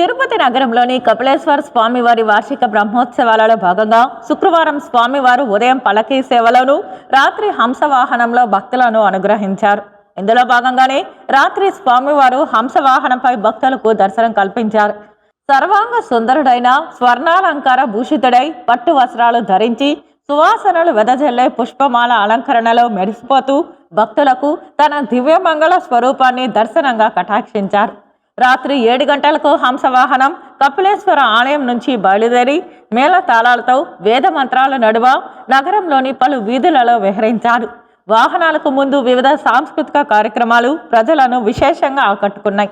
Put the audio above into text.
తిరుపతి నగరంలోని కపిలేశ్వర స్వామివారి వార్షిక బ్రహ్మోత్సవాలలో భాగంగా శుక్రవారం స్వామివారు ఉదయం పలకీ సేవలను రాత్రి హంసవాహనంలో భక్తులను అనుగ్రహించారు. ఇందులో భాగంగానే రాత్రి స్వామివారు హంసవాహనంపై భక్తులకు దర్శనం కల్పించారు. సర్వాంగ సుందరుడైన స్వర్ణాలంకార భూషితుడై పట్టు వస్త్రాలు ధరించి సువాసనలు వెదజల్లే పుష్పమాల అలంకరణలో మెరిసిపోతూ భక్తులకు తన దివ్యమంగళ స్వరూపాన్ని దర్శనంగా కటాక్షించారు. రాత్రి ఏడు గంటలకు హంసవాహనం కపిలేశ్వర ఆలయం నుంచి బయలుదేరి మేళ తాళాలతో వేద మంత్రాల నడువ నగరంలోని పలు వీధులలో విహరించారు. వాహనాలకు ముందు వివిధ సాంస్కృతిక కార్యక్రమాలు ప్రజలను విశేషంగా ఆకట్టుకున్నాయి.